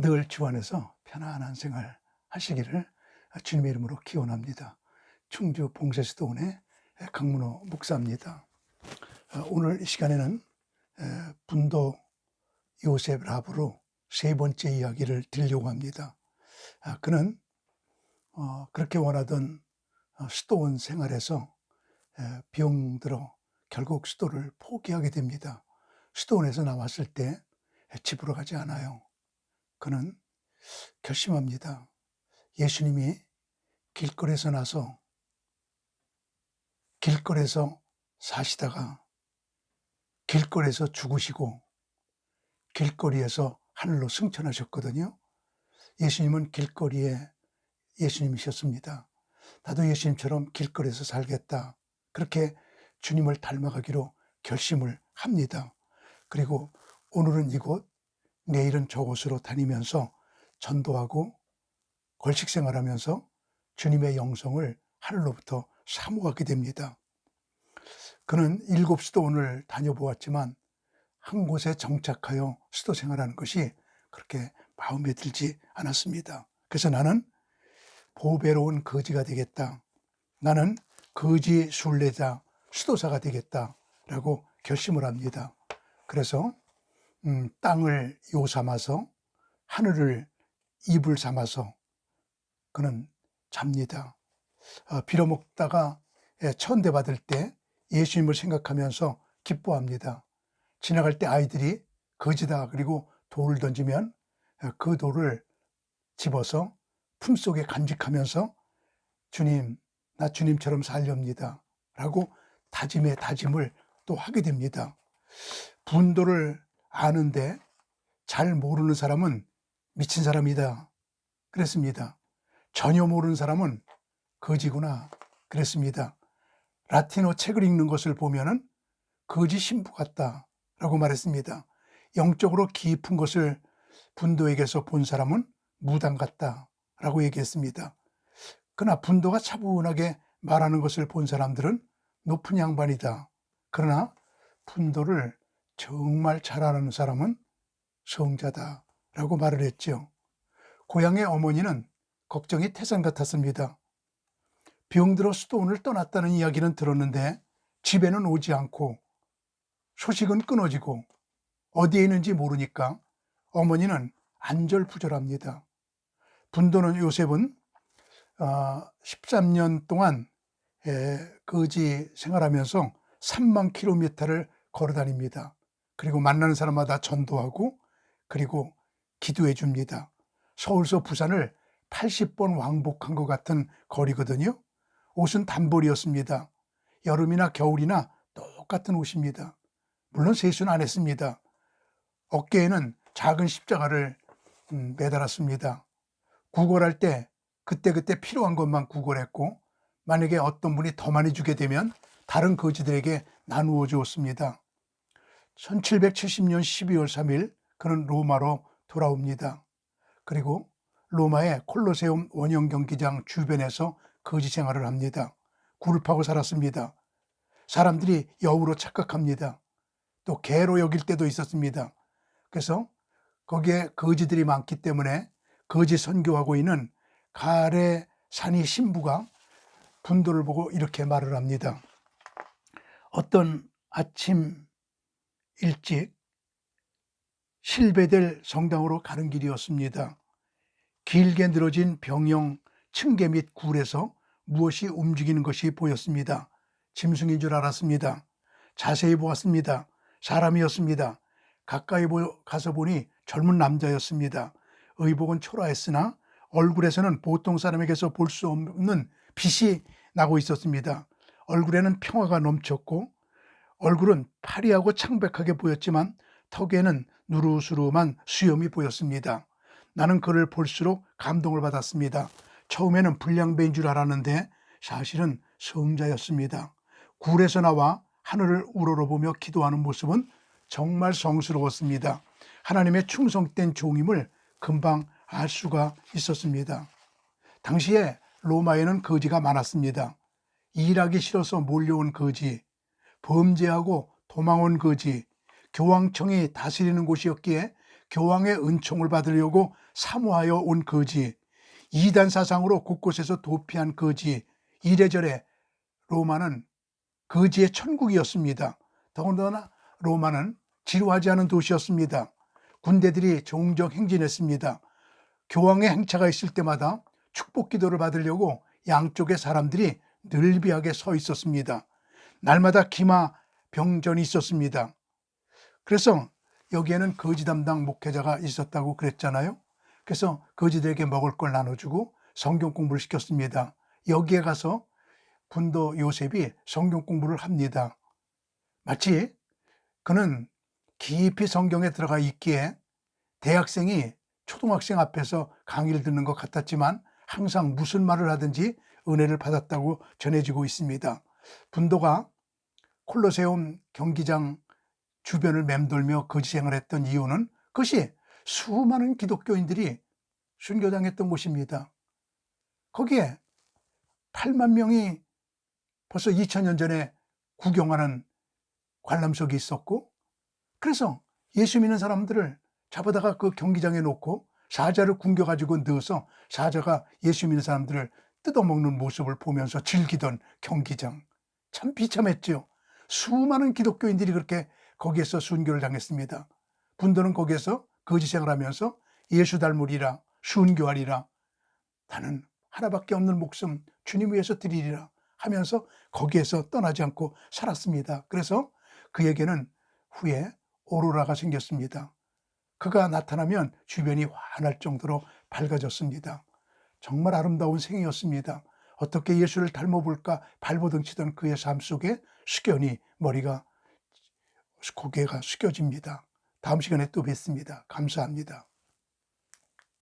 늘 주 안에서 편안한 생활 하시기를 주님의 이름으로 기원합니다. 충주 봉쇄수도원의 강문호 목사입니다. 어, 오늘 이 시간에는 에, 분도 요셉 라브로 세 번째 이야기를 드리려고 합니다. 아, 그는 어, 그렇게 원하던 어, 수도원 생활에서 에, 병들어 결국 수도를 포기하게 됩니다. 수도원에서 나왔을 때 집으로 가지 않아요. 그는 결심합니다. 예수님이 길거리에서 나서 길거리에서 사시다가 길거리에서 죽으시고 길거리에서 하늘로 승천하셨거든요. 예수님은 길거리에 예수님이셨습니다. 나도 예수님처럼 길거리에서 살겠다. 그렇게 주님을 닮아가기로 결심을 합니다. 그리고 오늘은 이곳, 내일은 저곳으로 다니면서 전도하고 걸식 생활하면서 주님의 영성을 하늘로부터 사모하게 됩니다. 그는 일곱 수도원을 다녀보았지만 한 곳에 정착하여 수도 생활하는 것이 그렇게 마음에 들지 않았습니다. 그래서 나는 보배로운 거지가 되겠다. 나는 거지 순례자, 수도사가 되겠다라고 결심을 합니다. 그래서 음, 땅을 요 삼아서 하늘을 이불 삼아서 그는 잡니다. 어, 빌어먹다가 예, 천대 받을 때 예수님을 생각하면서 기뻐합니다. 지나갈 때 아이들이 거지다 그리고 돌을 던지면 어, 그 돌을 집어서 품속에 간직하면서 주님, 나 주님처럼 살렵니다. 라고 다짐의 다짐을 또 하게 됩니다. 분도를 아는데 잘 모르는 사람은 미친 사람이다. 그랬습니다. 전혀 모르는 사람은 거지구나. 그랬습니다. 라틴어 책을 읽는 것을 보면은 거지 신부 같다. 라고 말했습니다. 영적으로 깊은 것을 분도에게서 본 사람은 무당 같다. 라고 얘기했습니다. 그러나 분도가 차분하게 말하는 것을 본 사람들은 높은 양반이다. 그러나 분도를 정말 잘 아는 사람은 성자다. 라고 말을 했죠. 고향의 어머니는 걱정이 태산 같았습니다. 병들어 수도원을 떠났다는 이야기는 들었는데 집에는 오지 않고 소식은 끊어지고 어디에 있는지 모르니까 어머니는 안절부절합니다. 분도는 요셉은 13년 동안 거지 생활하면서 3만 킬로미터를 걸어 다닙니다. 그리고 만나는 사람마다 전도하고 그리고 기도해 줍니다. 서울서 부산을 80번 왕복한 것 같은 거리거든요. 옷은 단벌이었습니다. 여름이나 겨울이나 똑같은 옷입니다. 물론 세수는 안 했습니다. 어깨에는 작은 십자가를 음, 매달았습니다. 구걸할 때 그때그때 필요한 것만 구걸했고 만약에 어떤 분이 더 많이 주게 되면 다른 거지들에게 나누어 주었습니다. 1770년 12월 3일 그는 로마로 돌아옵니다. 그리고 로마의 콜로세움 원형 경기장 주변에서 거지 생활을 합니다. 굴을 파고 살았습니다. 사람들이 여우로 착각합니다. 또 개로 여길 때도 있었습니다. 그래서 거기에 거지들이 많기 때문에 거지 선교하고 있는 가레 산이 신부가 분도를 보고 이렇게 말을 합니다. 어떤 아침 일찍 실베델 성당으로 가는 길이었습니다. 길게 늘어진 병영 층계 및 굴에서 무엇이 움직이는 것이 보였습니다. 짐승인 줄 알았습니다. 자세히 보았습니다. 사람이었습니다. 가까이 가서 보니 젊은 남자였습니다. 의복은 초라했으나 얼굴에서는 보통 사람에게서 볼 수 없는 빛이 나고 있었습니다. 얼굴에는 평화가 넘쳤고 얼굴은 파리하고 창백하게 보였지만 턱에는 누르스름한 수염이 보였습니다. 나는 그를 볼수록 감동을 받았습니다. 처음에는 불량배인 줄 알았는데 사실은 성자였습니다. 굴에서 나와 하늘을 우러러보며 기도하는 모습은 정말 성스러웠습니다. 하나님의 충성된 종임을 금방 알 수가 있었습니다. 당시에 로마에는 거지가 많았습니다. 일하기 싫어서 몰려온 거지, 범죄하고 도망온 거지, 교황청이 다스리는 곳이었기에 교황의 은총을 받으려고 사모하여 온 거지, 이단 사상으로 곳곳에서 도피한 거지, 이래저래 로마는 거지의 천국이었습니다. 더군다나 로마는 지루하지 않은 도시였습니다. 군대들이 종종 행진했습니다. 교황의 행차가 있을 때마다 축복 기도를 받으려고 양쪽의 사람들이 늘비하게 서 있었습니다. 날마다 기마 병전이 있었습니다. 그래서 여기에는 거지 담당 목회자가 있었다고 그랬잖아요. 그래서 거지들에게 먹을 걸 나눠주고 성경 공부를 시켰습니다. 여기에 가서 분도 요셉이 성경 공부를 합니다. 마치 그는 깊이 성경에 들어가 있기에 대학생이 초등학생 앞에서 강의를 듣는 것 같았지만 항상 무슨 말을 하든지 은혜를 받았다고 전해지고 있습니다. 분도가 콜로세움 경기장 주변을 맴돌며 거지 생활했던 이유는 그것이 수많은 기독교인들이 순교당했던 곳입니다. 거기에 8만 명이 벌써 2000년 전에 구경하는 관람석이 있었고 그래서 예수 믿는 사람들을 잡아다가 그 경기장에 놓고 사자를 굶겨가지고 넣어서 사자가 예수 믿는 사람들을 뜯어먹는 모습을 보면서 즐기던 경기장. 참 비참했죠. 수많은 기독교인들이 그렇게 거기에서 순교를 당했습니다. 분도는 거기에서 거지 생활 하면서 예수 닮으리라, 순교하리라. 나는 하나밖에 없는 목숨 주님 위해서 드리리라 하면서 거기에서 떠나지 않고 살았습니다. 그래서 그에게는 후에 오로라가 생겼습니다. 그가 나타나면 주변이 환할 정도로 밝아졌습니다. 정말 아름다운 생이었습니다. 어떻게 예수를 닮아볼까 발버둥 치던 그의 삶 속에 숙연히 머리가 고개가 숙여집니다. 다음 시간에 또 뵙습니다. 감사합니다.